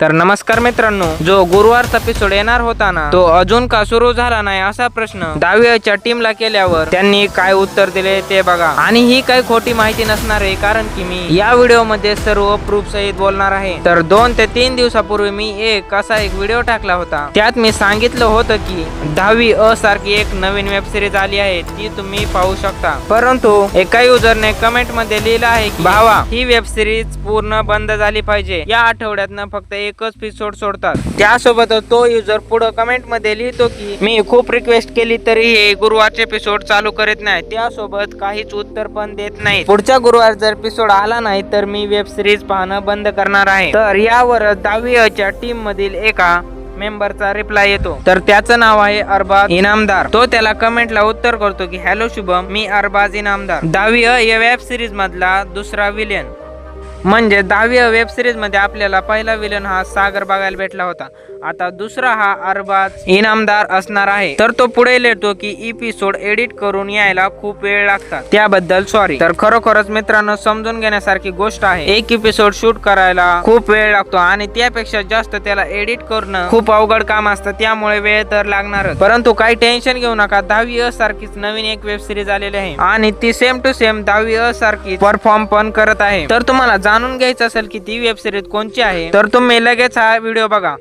तर नमस्कार मित्रांनो जो गुरुवारचा एपिसोड येणार होता ना तो अजून का सुरू झाला नाही असा प्रश्न दहावीच्या टीमला केल्यावर त्यांनी काय उत्तर दिले ते बघा. आणि ही काही खोटी माहिती नसणार आहे कारण की मी या व्हिडिओमध्ये सर्व प्रूफ सहित बोलणार आहे. तर दोन ते तीन दिवसापूर्वी मी एक असा एक व्हिडिओ टाकला होता. त्यात मी सांगितलं होतं की दहावी अ सारखी एक नवीन वेब सिरीज आली आहे ती तुम्ही पाहू शकता. परंतु एका युजरने कमेंटमध्ये लिहिलं आहे की भावा ही वेब सिरीज पूर्ण बंद झाली पाहिजे. या आठवड्यातनं फक्त एकच एपिसोड सोडतात. त्यासोबत तो युजर पुढे कमेंटमध्ये लिहितो की मी खूप रिक्वेस्ट केली तरी हे गुरुवारचे एपिसोड चालू करीत नाही त्यासोबत काहीच उत्तर पण देत नाही पुढच्या गुरुवार जर एपिसोड आला नाही तर मी वेब सिरीज पाहणं बंद करणार आहे. तर यावर दहावीच्या टीम मधील एका मेंबरचा रिप्लाय येतो. तर त्याचं नाव आहे अरबाज इनामदार. तो त्याला कमेंटला उत्तर करतो की हॅलो शुभम मी अरबाज इनामदार. दहावी या वेब सिरीज मधला दुसरा विलियन म्हणजे दहावी वेब सिरीजमध्ये आपल्याला पहिला विलन हा सागर बघायला भेटला होता. आता दुसरा हा अरबाज इनामदार असणार आहे. तर तो पुढे लिहितो की एपिसोड एडिट करून यायला खूप वेळ लागतात. त्याबद्दल सॉरी तर खरोखरच मित्रांनो समजून घेण्यासारखी गोष्ट आहे. एक एपिसोड शूट करायला खूप वेळ लागतो आणि त्यापेक्षा जास्त त्याला एडिट करणं खूप अवघड काम असतं. त्यामुळे वेळ तर लागणार परंतु काही टेन्शन घेऊ नका. दहावी अ सारखीच नवीन एक वेब सिरीज आलेली आहे. आणि ती सेम टू सेम दहावी अ सारखी परफॉर्म पण करत आहे. तर तुम्हाला जाणून घ्यायचं असेल की ती वेबसिरीज कोणची आहे तर तुम्ही लगेच हा व्हिडिओ बघा.